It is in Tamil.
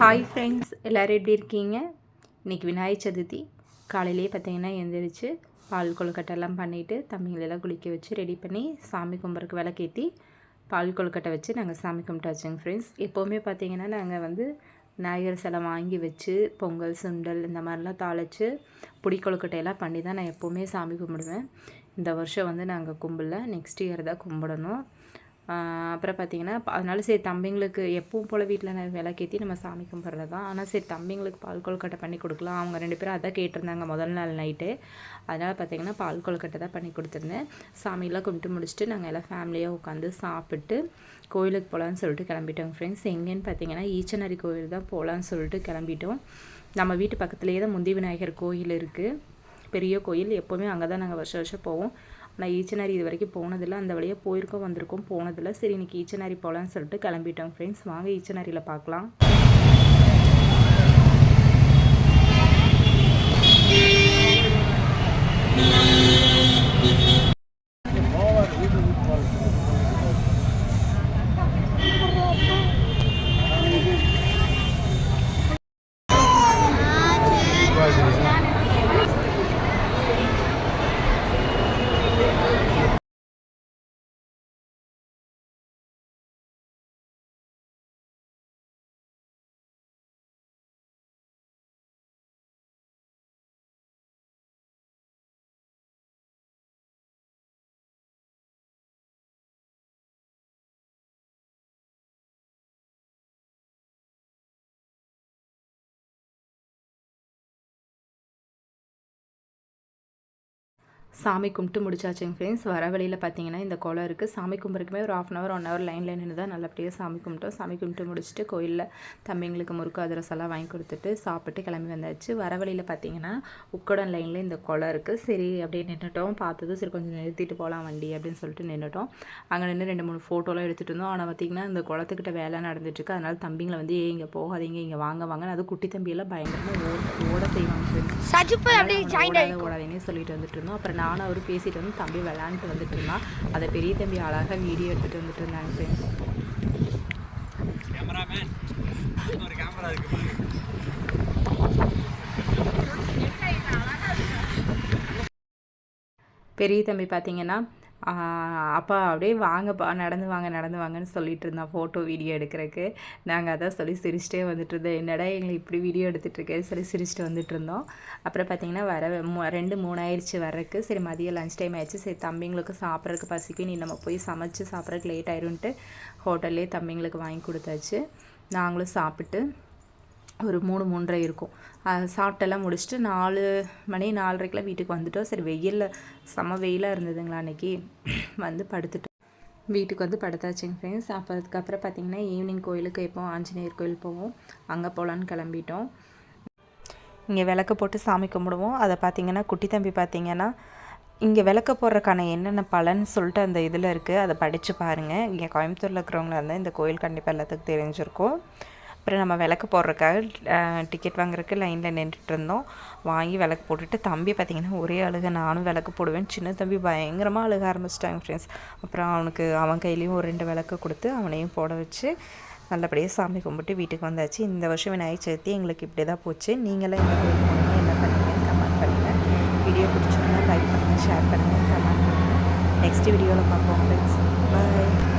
ஹாய் ஃப்ரெண்ட்ஸ் எல்லோரும் எப்படி இருக்கீங்க? இன்றைக்கி விநாயகர் சதுர்த்தி. காலையிலேயே பார்த்தீங்கன்னா எழுந்திரிச்சு பால் கொழுக்கட்டைலாம் பண்ணிவிட்டு தம்பிங்களெல்லாம் குளிக்க வச்சு ரெடி பண்ணி சாமி கும்பிட்றக்கு விளக்கேற்றி பால் கொழுக்கட்டை வச்சு நாங்கள் சாமி கும்பிட்டாச்சுங்க ஃப்ரெண்ட்ஸ் எப்போவுமே பார்த்தீங்கன்னா நாங்கள் வந்து விநாயகர் சிலை வாங்கி வச்சு பொங்கல் சுண்டல் இந்த மாதிரிலாம் தாளித்து புடி கொழுக்கட்டையெல்லாம் பண்ணி தான் நான் எப்போவுமே சாமி கும்பிடுவேன். இந்த வருஷம் வந்து நாங்கள் கும்பிடல நெக்ஸ்ட் இயர் தான் கும்பிடணும். அப்புறம் பார்த்திங்கன்னா அதனால சரி தம்பிங்களுக்கு எப்பவும் போல் வீட்டில் நான் விளக்கேற்றி நம்ம சாமி கும்பிட்றது. தான் ஆனால் சரி தம்பிங்களுக்கு பால் கொழுக்கட்டை பண்ணி கொடுக்கலாம். அவங்க ரெண்டு பேரும் அதான் கேட்டிருந்தாங்க முதல் நாள் நைட்டு அதனால் பார்த்திங்கன்னா பால் கொழுக்கட்டை தான் பண்ணி கொடுத்துருந்தேன். சாமியெல்லாம் கும்பிட்டு முடிச்சுட்டு நாங்கள் எல்லாம் ஃபேமிலியாக உட்காந்து சாப்பிட்டு கோயிலுக்கு போகலான்னு சொல்லிட்டு கிளம்பிட்டோம் ஃப்ரெண்ட்ஸ் எங்கேன்னு பார்த்தீங்கன்னா ஈச்சனரி கோயில் தான் போகலான்னு சொல்லிட்டு கிளம்பிட்டோம். நம்ம வீட்டு பக்கத்துலேயே தான் முந்தி விநாயகர் கோயில் இருக்குது பெரிய கோயில். எப்போவுமே அங்கே தான் நாங்கள் வருஷம் வருஷம் போவோம். நான் ஈச்சனாரி இது வரைக்கும் போனதில்லை. அந்த வழியாக போயிருக்கோம் வந்திருக்கோம் போனதில்லை. சரி இன்றைக்கி ஈச்சனாரி போகலான்னு சொல்லிட்டு கிளம்பிட்டோம் ஃப்ரெண்ட்ஸ் வாங்க ஈச்சனாரியில் பார்க்கலாம். சாமி கும்பிட்டு முடிச்சாச்சுங்க ஃப்ரெண்ட்ஸ் வர வழியில் பார்த்தீங்கன்னா இந்த குளம் இருக்குது சாமி கும்பிட்றதுக்குமே ஒரு half an hour one hour லைனில் நின்று தான் நல்லபடியாக சாமி கும்பிட்டோம். சாமி கும்பிட்டு முடிச்சுட்டு கோயிலில் தம்பிங்களுக்கு முறுக்கு அதிரசம் எல்லாம் வாங்கி கொடுத்துட்டு சாப்பிட்டு கிளம்பி வந்தாச்சு. வர வழியில் பார்த்தீங்கன்னா உக்கடன் லைனில் இந்த குளம் இருக்குது சரி அப்படியே நின்றுட்டோம் பார்த்ததும் சரி கொஞ்சம் நிறுத்திட்டு போகலாம் வண்டி அப்படின்னு சொல்லிட்டு நின்றுட்டோம் அங்கே நின்று ரெண்டு மூணு ஃபோட்டோலாம் எடுத்துகிட்டு இருந்தோம். ஆனால் பார்த்திங்கன்னா இந்த குளத்துக்கிட்ட வேலை நடந்துட்டுருக்கு அதனால் தம்பிங்களை வந்து ஏ இங்கே போகாதீங்க. இங்கே வாங்க வாங்க அது குட்டி தம்பியெல்லாம் பயங்கரமாக ஓட ஓட செய்வாங்க ஓடாதீங்கன்னு சொல்லிட்டு வந்துட்டு இருந்தோம். அப்புறம் நானும் அவர் பேசிட்டு வந்து தம்பி விளாண்டுட்டு வந்துட்டு இருந்தான். அதை பெரிய தம்பி அழகாக வீடியோ எடுத்துகிட்டு வந்துட்டு இருந்தாங்க ஃப்ரெண்ட்ஸ் பெரிய தம்பி பார்த்தீங்கன்னா அப்பா அப்படியே வாங்கப்பா நடந்து வாங்க நடந்து வாங்கன்னு சொல்லிட்டு இருந்தான் ஃபோட்டோ வீடியோ எடுக்கிறதுக்கு நாங்கள் அதான் சொல்லி சிரிச்சிட்டே வந்துட்டு இருந்தோம். என்னடா எங்களை இப்படி வீடியோ எடுத்துகிட்ருக்கேன்னு சொல்லி சிரிச்சிட்டு வந்துட்டு இருந்தோம். அப்புறம் பார்த்திங்கன்னா வர மூ ரெண்டு மூணாயிருச்சு வர்றதுக்கு வரக்கு சரி மதியம் லஞ்ச் டைம் ஆயிடுச்சு. சரி தம்பிங்களுக்கு சாப்பிட்றதுக்கு பசிக்கு நீ நம்ம போய் சமைச்சு சாப்பிட்றதுக்கு லேட் ஆயிரும்ன்ட்டு ஹோட்டல்லே தம்பிங்களுக்கு வாங்கி கொடுத்தாச்சு. நாங்களும் சாப்பிட்டு ஒரு மூணு மூன்றரை இருக்கும். சாப்பிட்டெல்லாம் முடிச்சுட்டு நாலு மணி நாலரைக்கெலாம் வீட்டுக்கு வந்துட்டோம். சரி வெயிலில் செம்ம வெயிலாக இருந்ததுங்களா அன்றைக்கி வந்து படுத்துட்டோம். வீட்டுக்கு வந்து படுத்தாச்சுங்க ஃப்ரெண்ட்ஸ் அப்போ அதுக்கப்புறம் பார்த்திங்கன்னா ஈவினிங் கோயிலுக்கு எப்போ ஆஞ்சநேயர் கோயில் போவோம். அங்கே போகலான்னு கிளம்பிட்டோம். இங்கே விளக்கு போட்டு சாமி கும்பிடுவோம். அதை பார்த்திங்கன்னா குட்டி தம்பி பார்த்திங்கன்னா இங்கே விளக்க போடுறக்கான என்னென்ன பலன் சொல்லிட்டு அந்த இதில் இருக்குது அதை படித்து பாருங்கள் இங்கே கோயம்புத்தூரில் இருக்கிறவங்களா இருந்தால் இந்த கோயில் கண்டிப்பாக எல்லாத்துக்கும் தெரிஞ்சிருக்கும். அப்புறம் நம்ம விளக்கு போடுறதுக்காக டிக்கெட் வாங்குறதுக்கு லைனில் நின்றுட்டு இருந்தோம். வாங்கி விளக்கு போட்டுட்டு தம்பி பார்த்திங்கன்னா ஒரே அழுக நானும் விளக்கு போடுவேன். சின்ன தம்பி பயங்கரமாக அழுக ஆரம்பிச்சிட்டாங்க ஃப்ரெண்ட்ஸ் அப்புறம் அவனுக்கு அவன் கையிலையும் ஒரு ரெண்டு விளக்கு கொடுத்து அவனையும் போட வச்சு நல்லபடியாக சாமி கும்பிட்டு வீட்டுக்கு வந்தாச்சு. இந்த வருஷம் விநாயகர் சதுர்த்தி எங்களுக்கு இப்படி தான் போச்சு. நீங்களாம் என்ன போனீங்க என்ன பண்ணுங்கள் கமெண்ட் பண்ணுங்கள் வீடியோ பிடிச்சிருந்தா லைக் பண்ணுங்கள் ஷேர் பண்ணுங்கள் கமெண்ட் பண்ணுங்கள் நெக்ஸ்ட் வீடியோவில் பார்ப்போம் ஃப்ரெண்ட்ஸ் பாய்